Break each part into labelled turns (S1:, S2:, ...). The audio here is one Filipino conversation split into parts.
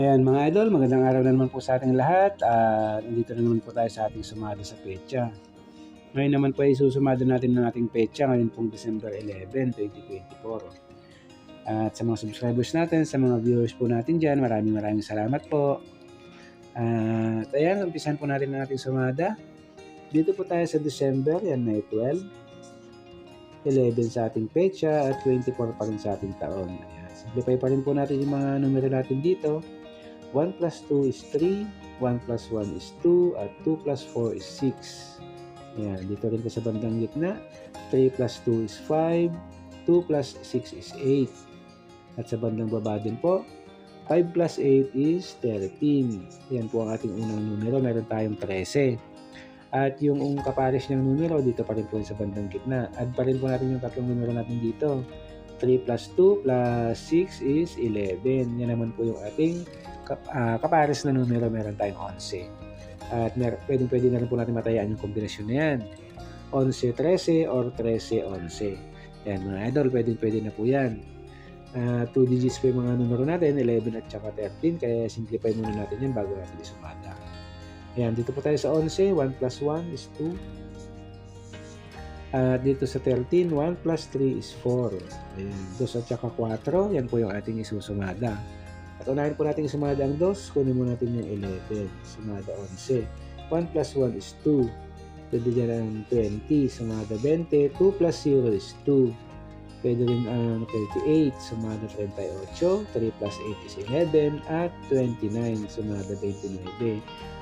S1: Ayan mga idol, magandang araw na naman po sa ating lahat. At nandito na naman po tayo sa ating sumada sa pecha. Ngayon naman po ay susumada natin ng ating pecha ngayon pong December 11, 2024. At sa mga subscribers natin, sa mga viewers po natin dyan, maraming maraming salamat po. At ayan, umpisan po natin ang ating sumada. Dito po tayo sa December, yan May 12. 11 sa ating pecha at 24 pa rin sa ating taon. Ayan. Simplify pa rin po natin yung mga numero natin dito. 1 plus 2 is 3, 1 plus 1 is 2, at 2 plus 4 is 6. Ayan, dito rin sa bandang gitna. 3 plus 2 is 5, 2 plus 6 is 8. At sa bandang baba din po, 5 plus 8 is 13. Yan po ang ating unang numero. Meron tayong 13. At yung kapares niyang numero, dito pa rin po sa bandang gitna. Add pa rin po natin yung tatlong numero natin dito. 3 plus 2 plus 6 is 11. Yan naman po yung ating uh, kapares na numero. Meron tayong 11. At mer pwedeng pwede na rin po natin matayaan yung kombinasyon na yan. 11-13 or 13-11. Yan mga idol, pwedeng pwede na po yan. Uh, 2 digits po yung mga numero natin, 11 at saka 13. Kaya simplify muna natin yan bago natin isumada. Ayan, dito po tayo sa 11. 1 plus 1 is 2. At dito sa 13, 1 plus 3 is 4. Ayan, 2 at saka 4. Yan po yung ating isusumada. At unahin po natin sumada ang 2. Kunin mo natin yung 11. Sumada 11. 1 plus 1 is 2. Pwede dyan ang 20. Sumada 20. 2 plus 0 is 2. Pwede rin ang 38. Sumada 38. 3 plus 8 is 11. At 29. Sumada 29.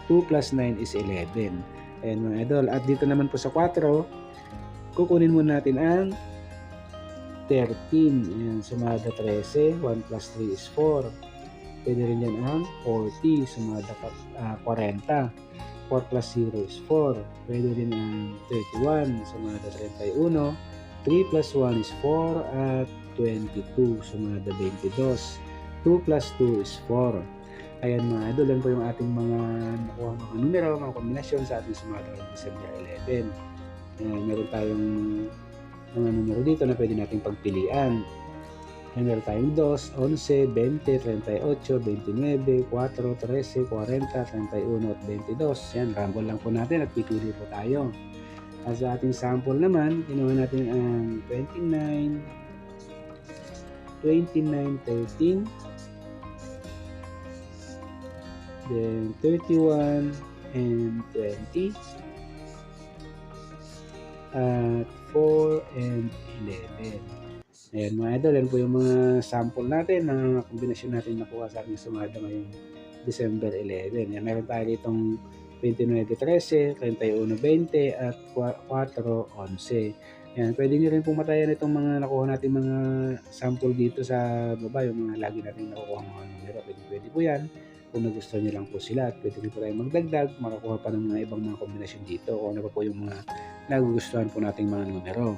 S1: 2 plus 9 is 11. Ayan mga idol. At dito naman po sa 4, kukunin muna natin ang 13. Ayan, sumada 13. 1 plus 3 is 4. Pwede rin yan ang 40. Sumada uh, 40. 4 plus 0 is 4. Pwede rin ang 31. Sumada 31. 3 plus 1 is 4 at 22. Sumada 22. 2 plus 2 is 4. Ayan mga idol, yan po yung ating mga nakuha mga numero, mga kombinasyon sa ating sumada ng December 11. Ayan, meron tayong mga numero dito na pwede nating pagpilian. Meron tayong 2, 11, 20, 38, 29, 4, 13, 40, 31 at 22. Yan, rumble lang po natin at pipili po tayo. At sa ating sample naman, kinuha natin ang 29, 29, 13, then 31 and 20 at 4 and 11 ayan mga idol yan po yung mga sample natin na kombinasyon natin nakuha sa ating sumada ngayong December 11 yan meron tayo ditong 29-13, 31-20 at 4-11 yan, pwede nyo rin pong matayan itong mga nakuha natin mga sample dito sa baba, yung mga lagi natin nakukuha mga numero. Pwede, pwede po yan kung nagustuhan nyo lang po sila at pwede rin po tayo magdagdag, makakuha pa ng mga ibang mga kombinasyon dito o ano po yung mga nagugustuhan po nating mga numero.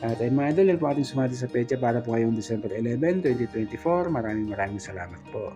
S1: At ay mga idol, yan po ating sumati sa pecha para po ngayong December 11, 2024. Maraming maraming salamat po.